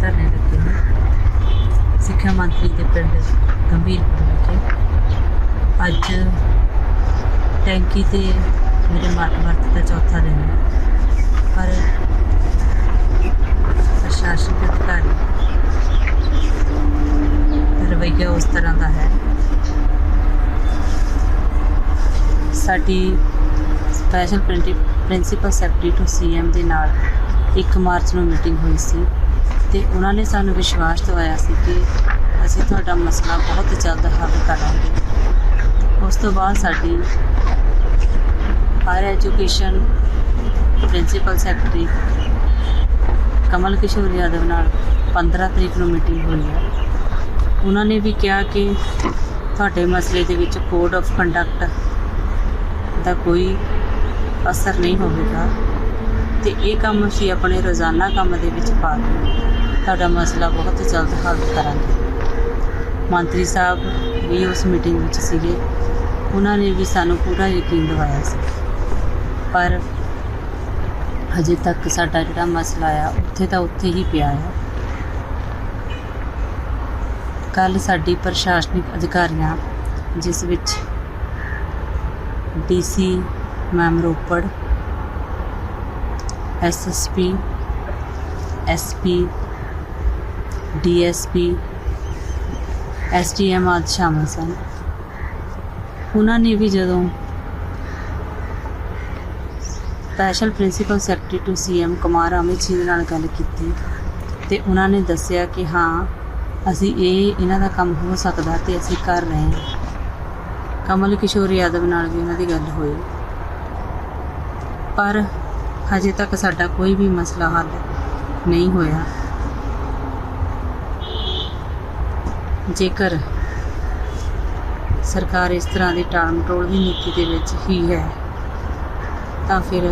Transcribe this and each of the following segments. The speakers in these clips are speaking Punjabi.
ਧਰਨੇ ਲੱਗੇ ਨੇ। ਸਿੱਖਿਆ ਮੰਤਰੀ ਦੇ ਪਿੰਡ ਗੰਭੀਰਪੁਰ ਵਿਖੇ। ਅੱਜ ਟੈਂਕੀ ਤੇ ਮੇਰੇ ਮਾਤ ਵਰਤ ਦਾ ਚੌਥਾ ਦਿਨ ਹੈ। ਪਰ ਪ੍ਰਸ਼ਾਸਨਿਕ ਅਧਿਕਾਰੀ ਦਾ ਰਵੱਈਆ ਉਸ ਤਰ੍ਹਾਂ ਦਾ ਹੈ। ਸਾਡੀ special principal secretary to CM ਦੇ ਨਾਲ 1 ਮਾਰਚ ਨੂੰ ਮੀਟਿੰਗ ਹੋਈ ਸੀ। ਤੇ ਉਹਨਾਂ ਨੇ ਸਾਨੂੰ ਵਿਸ਼ਵਾਸ ਦਿਵਾਇਆ ਸੀ ਕਿ ਅਸੀਂ ਤੁਹਾਡਾ ਮਸਲਾ ਬਹੁਤ ਜਲਦ ਹੱਲ ਕਰਾਂਗੇ। ਉਸ ਤੋਂ ਬਾਅਦ ਸਾਡੀ higher education principal secretary Kamal Kishore Yadav ਨਾਲ 15 ਤਰੀਕ ਨੂੰ ਮੀਟਿੰਗ ਹੋਈ ਹੈ। ਉਹਨਾਂ ਨੇ ਵੀ ਕਿਹਾ ਕਿ ਤੁਹਾਡੇ ਮਸਲੇ ਦੇ ਵਿੱਚ ਕੋਡ ਆਫ ਕੰਡਕਟ ਦਾ ਕੋਈ ਅਸਰ ਨਹੀਂ ਹੋਵੇਗਾ ਤੇ ਇਹ ਕੰਮ ਅਸੀਂ ਆਪਣੇ ਰੋਜ਼ਾਨਾ ਕੰਮ ਦੇ ਵਿੱਚ ਪਾ ਕੇ ਤੁਹਾਡਾ ਮਸਲਾ ਬਹੁਤ ਜਲਦ ਹੱਲ ਕਰਾਂਗੇ। ਮੰਤਰੀ ਸਾਹਿਬ ਵੀ ਉਸ ਮੀਟਿੰਗ ਵਿੱਚ ਸੀਗੇ। ਉਹਨਾਂ ਨੇ ਵੀ ਸਾਨੂੰ ਪੂਰਾ ਯਕੀਨ ਦਿਵਾਇਆ ਸੀ। ਪਰ ਹਜੇ ਤੱਕ ਸਾਡਾ ਜਿਹੜਾ ਮਸਲਾ ਆ, ਉੱਥੇ ਤਾਂ ਉੱਥੇ ਹੀ ਪਿਆ ਆ। ਕੱਲ ਸਾਡੀ ਪ੍ਰਸ਼ਾਸਨਿਕ ਅਧਿਕਾਰੀਆਂ, ਜਿਸ ਵਿੱਚ DC ma'am Ropar SSP SP DSP, SDM ਆਦਿ ਸ਼ਾਮਲ ਸਨ। ਉਹਨਾਂ ਨੇ ਵੀ ਜਦੋਂ special principal secretary to CM Kumar Amit ji ਦੇ ਨਾਲ ਗੱਲ ਕੀਤੀ, ਤੇ ਉਹਨਾਂ ਨੇ ਦੱਸਿਆ ਕਿ ਹਾਂ, ਅਸੀਂ ਇਹ, ਇਹਨਾਂ ਦਾ ਕੰਮ ਹੋ ਸਕਦਾ ਤੇ ਅਸੀਂ ਕਰ ਰਹੇ ਹਾਂ। ਕਮਲ ਕਿਸ਼ੋਰ ਯਾਦਵ ਨਾਲ ਵੀ ਉਹਨਾਂ ਦੀ ਗੱਲ ਹੋਈ। ਪਰ ਹਜੇ ਤੱਕ ਸਾਡਾ ਕੋਈ ਵੀ ਮਸਲਾ ਹੱਲ ਨਹੀਂ ਹੋਇਆ। ਜੇਕਰ ਸਰਕਾਰ ਇਸ ਤਰ੍ਹਾਂ ਦੀ ਟਾਲ ਮਟੋਲ ਦੀ ਨੀਤੀ ਦੇ ਵਿੱਚ ਹੀ ਹੈ, ਤਾਂ ਫਿਰ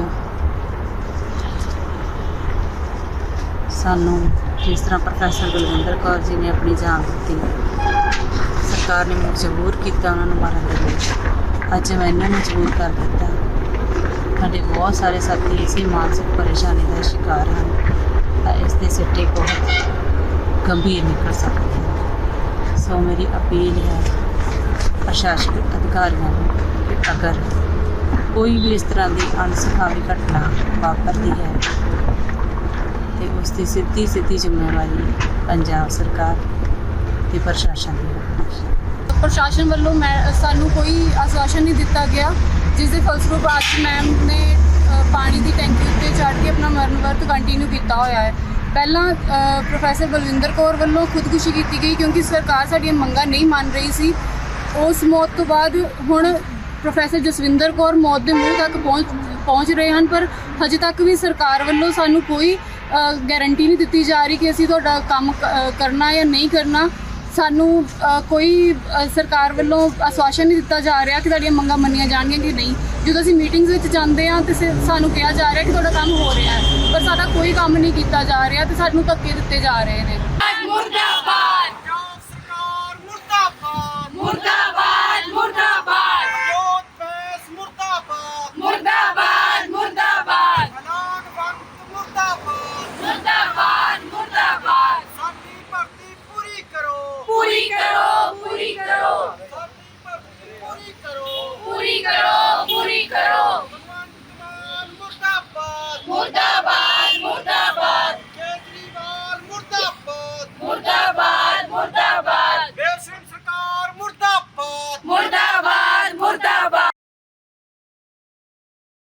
ਸਾਨੂੰ ਜਿਸ ਤਰ੍ਹਾਂ ਪ੍ਰੋਫੈਸਰ ਬਲਵਿੰਦਰ ਕੌਰ ਜੀ ਨੇ ਆਪਣੀ ਜਾਨ ਦਿੱਤੀ? ਸਰਕਾਰ ਨੇ ਮਜਬੂਰ ਕੀਤਾ, ਉਹਨਾਂ ਨੂੰ ਮਾਰਨ ਦੇ ਲਈ ਅੱਜ ਮੈਂ ਮੈਨੂੰ ਮਜਬੂਰ ਕਰ ਦਿੱਤਾ। ਸਾਡੇ ਬਹੁਤ ਸਾਰੇ ਸਾਥੀ ਇਸੇ ਮਾਨਸਿਕ ਪਰੇਸ਼ਾਨੀ ਦਾ ਸ਼ਿਕਾਰ ਹਨ, ਤਾਂ ਇਸ ਦੇ ਸਿੱਟੇ ਬਹੁਤ ਗੰਭੀਰ ਨਿਕਲ ਸਕਦੇ ਹਨ। ਸੋ ਮੇਰੀ ਅਪੀਲ ਹੈ ਪ੍ਰਸ਼ਾਸਨਿਕ ਅਧਿਕਾਰੀਆਂ ਨੂੰ ਅਗਰ ਕੋਈ ਵੀ ਇਸ ਤਰ੍ਹਾਂ ਦੀ ਅਣਸਖਾਵੀ ਘਟਨਾ ਵਾਪਰਦੀ ਹੈ ਤੇ ਉਸ ਦੀ ਸਿੱਧੀ ਸਿੱਧੀ ਜ਼ਿੰਮੇਵਾਰੀ ਪੰਜਾਬ ਸਰਕਾਰ ਤੇ ਪ੍ਰਸ਼ਾਸਨ ਦੀ ਹੋਵੇਗੀ ਪ੍ਰਸ਼ਾਸਨ ਵੱਲੋਂ ਮੈਂ, ਸਾਨੂੰ ਕੋਈ ਆਸ਼ਵਾਸਨ ਨਹੀਂ ਦਿੱਤਾ ਗਿਆ। ਜਿਸ ਦੇ ਫਲਸਰੂਪ ਅੱਜ ਮੈਮ ਨੇ ਪਾਣੀ ਦੀ ਟੈਂਕੀ ਉੱਤੇ ਚੜ੍ਹ ਕੇ ਆਪਣਾ ਮਰਨ ਵਰਤ ਕੰਟੀਨਿਊ ਕੀਤਾ ਹੋਇਆ ਹੈ। ਪਹਿਲਾਂ ਪ੍ਰੋਫੈਸਰ ਬਲਵਿੰਦਰ ਕੌਰ ਵੱਲੋਂ ਖੁਦਕੁਸ਼ੀ ਕੀਤੀ ਗਈ ਕਿਉਂਕਿ ਸਰਕਾਰ ਸਾਡੀਆਂ ਮੰਗਾਂ ਨਹੀਂ ਮੰਨ ਰਹੀ ਸੀ। ਉਸ ਮੌਤ ਤੋਂ ਬਾਅਦ ਹੁਣ ਪ੍ਰੋਫੈਸਰ ਜਸਵਿੰਦਰ ਕੌਰ ਮੌਤ ਦੇ ਮੂੰਹ ਤੱਕ ਪਹੁੰਚ ਪਹੁੰਚ ਰਹੇ ਹਨ, ਪਰ ਹਜੇ ਤੱਕ ਵੀ ਸਰਕਾਰ ਵੱਲੋਂ ਸਾਨੂੰ ਕੋਈ ਗਾਰੰਟੀ ਨਹੀਂ ਦਿੱਤੀ ਜਾ ਰਹੀ ਕਿ ਅਸੀਂ ਤੁਹਾਡਾ ਕੰਮ ਕਰਨਾ ਜਾਂ ਨਹੀਂ ਕਰਨਾ। ਸਾਨੂੰ ਕੋਈ ਸਰਕਾਰ ਵੱਲੋਂ ਆਸ਼ਵਾਸਨ ਨਹੀਂ ਦਿੱਤਾ ਜਾ ਰਿਹਾ ਕਿ ਤੁਹਾਡੀਆਂ ਮੰਗਾਂ ਮੰਨੀਆਂ ਜਾਣਗੀਆਂ ਕਿ ਨਹੀਂ। ਜਦੋਂ ਅਸੀਂ ਮੀਟਿੰਗਸ ਵਿੱਚ ਜਾਂਦੇ ਹਾਂ ਤੇ ਸ- ਸਾਨੂੰ ਕਿਹਾ ਜਾ ਰਿਹਾ ਕਿ ਤੁਹਾਡਾ ਕੰਮ ਹੋ ਰਿਹਾ ਹੈ, ਪਰ ਸਾਡਾ ਕੋਈ ਕੰਮ ਨਹੀਂ ਕੀਤਾ ਜਾ ਰਿਹਾ ਤੇ ਸਾਨੂੰ ਧੱਕੇ ਦਿੱਤੇ ਜਾ ਰਹੇ ਨੇ। पूरी करो पूरी करो पूरी करो पूरी करो पूरी करो